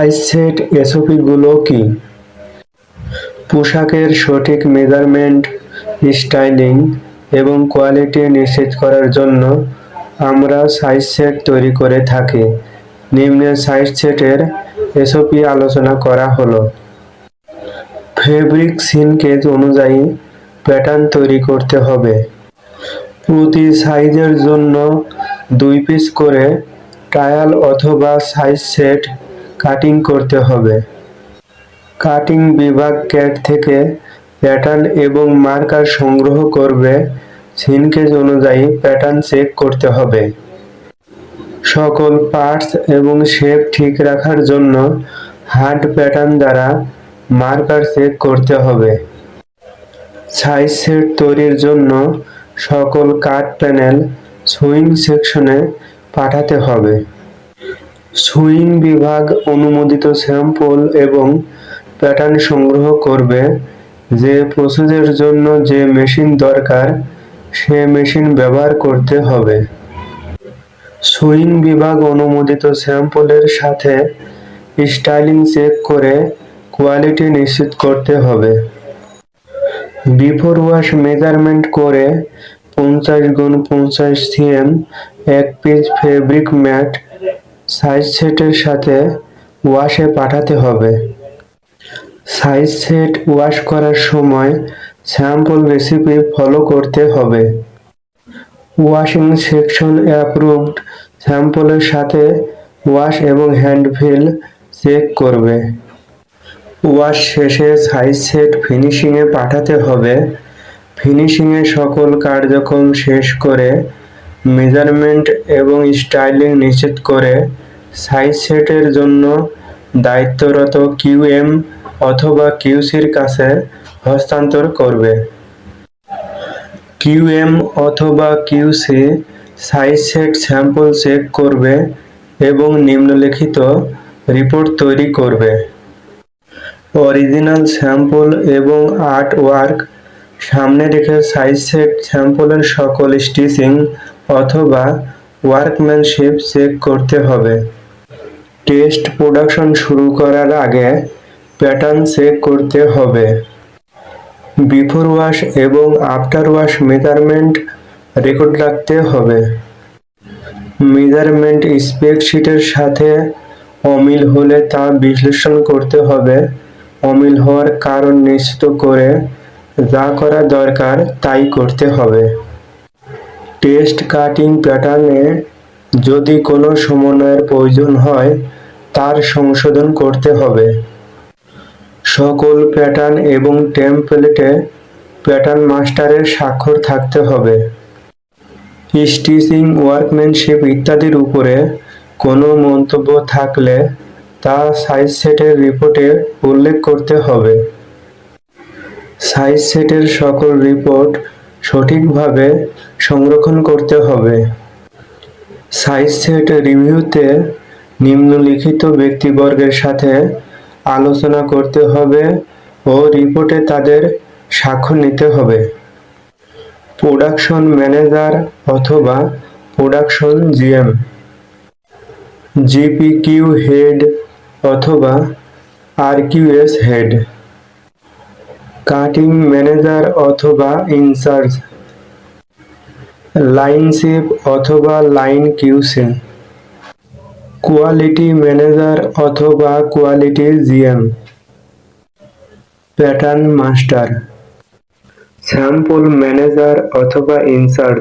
Size set এসওপিগুলো কি? পোশাকের সঠিক মেজারমেন্ট, স্টাইলিং এবং কোয়ালিটি নিশ্চিত করার জন্য আমরা সাইজ সেট তৈরি করে থাকি। নিম্নে সাইজ সেটের এসওপি আলোচনা করা হলো। ফেব্রিক সিনকেজ অনুযায়ী প্যাটার্ন তৈরি করতে হবে। প্রতি সাইজের জন্য দুই পিস করে ট্রায়াল অথবা সাইজ সেট কাটিং করতে হবে। কাটিং বিভাগ ক্যাট থেকে প্যাটার্ন এবং মার্কার সংগ্রহ করবে। সিনকেজ অনুযায়ী প্যাটার্ন চেক করতে হবে। সকল পার্টস এবং শেপ ঠিক রাখার জন্য হার্ড প্যাটার্ন দ্বারা মার্কার চেক করতে হবে। সাইজ সেট তৈরির জন্য সকল কাট প্যানেল সুইং সেকশনে পাঠাতে হবে। সুইং বিভাগ অনুমোদিত স্যাম্পল এবং প্যাটার্ন সংগ্রহ করবে। যে প্রসেসের জন্য যে মেশিন দরকার, সে মেশিন ব্যবহার করতে হবে। সুইং বিভাগ অনুমোদিত স্যাম্পলের সাথে স্টাইলিং চেক করে কোয়ালিটি নিশ্চিত করতে হবে। বিফোর ওয়াশ মেজারমেন্ট করে পঞ্চাশ গুণ পঞ্চাশ সিএম এক পিস ফেব্রিক ম্যাট সাইজ সেটের সাথে ওয়াশে পাঠাতে হবে। সাইজ সেট ওয়াশ করার সময় স্যাম্পল রেসিপি ফলো করতে হবে। ওয়াশিং সেকশন অ্যাপ্রুভড স্যাম্পলের সাথে ওয়াশ এবং হ্যান্ড ফিল চেক করবে। ওয়াশ শেষে সাইজ সেট ফিনিশিংয়ে পাঠাতে হবে। ফিনিশিংয়ে সকল কার্যক্রম শেষ করে মেজারমেন্ট এবং স্টাইলিং নিশ্চিত করে সাইজ সেটের জন্য দায়িত্বরত কিউএম অথবা কিউসির কাছে হস্তান্তর করবে। কিউএম অথবা QC size set, sample check করবে এবং নিম্নলিখিত রিপোর্ট তৈরি করবে। অরিজিনাল স্যাম্পল এবং আর্ট ওয়ার্ক সামনে রেখে সাইজ সেট, স্যাম্পলের সকল স্টিচিং অথবা ওয়ার্কম্যানশিপ চেক করতে হবে। টেস্ট প্রোডাকশন শুরু করার আগে প্যাটার্ন চেক করতে হবে। বিফোর ওয়াশ এবং আফটার ওয়াশ মেজারমেন্ট রেকর্ড রাখতে হবে। মেজারমেন্ট স্প্রেডশিটের সাথে অমিল হলে তা বিশ্লেষণ করতে হবে। অমিল হওয়ার কারণ নিশ্চিত করে যা করা দরকার তাই করতে হবে। টেস্ট কাটিং প্যাটার্নে যদি কোনো সমন্বয়ের প্রয়োজন হয়, তার সংশোধন করতে হবে। সকল প্যাটার্ন এবং টেমপ্লেটে প্যাটার্ন মাস্টারের স্বাক্ষর থাকতে হবে। স্টিচিং, ওয়ার্কম্যানশিপ ইত্যাদির উপরে কোনো মন্তব্য থাকলে তা সাইজ সেটের রিপোর্টে উল্লেখ করতে হবে। সাইজ সেটের সকল রিপোর্ট সঠিকভাবে সংরক্ষণ করতে হবে। সাইজ সেট রিভিউতে নিম্নলিখিত ব্যক্তিবর্গের সাথে আলোচনা করতে হবে ও রিপোর্টে তাদের স্বাক্ষর নিতে হবে। প্রোডাকশন ম্যানেজার অথবা প্রোডাকশন জিএম, জিপিকিউ হেড অথবা আরকিউএস হেড। কাটিং ম্যানেজার অথবা ইনচার্জ লাইনশিপ অথবা লাইন কিউসে, কোয়ালিটি ম্যানেজার অথবা quality GM, pattern master, sample manager অথবা ইনচার্জ।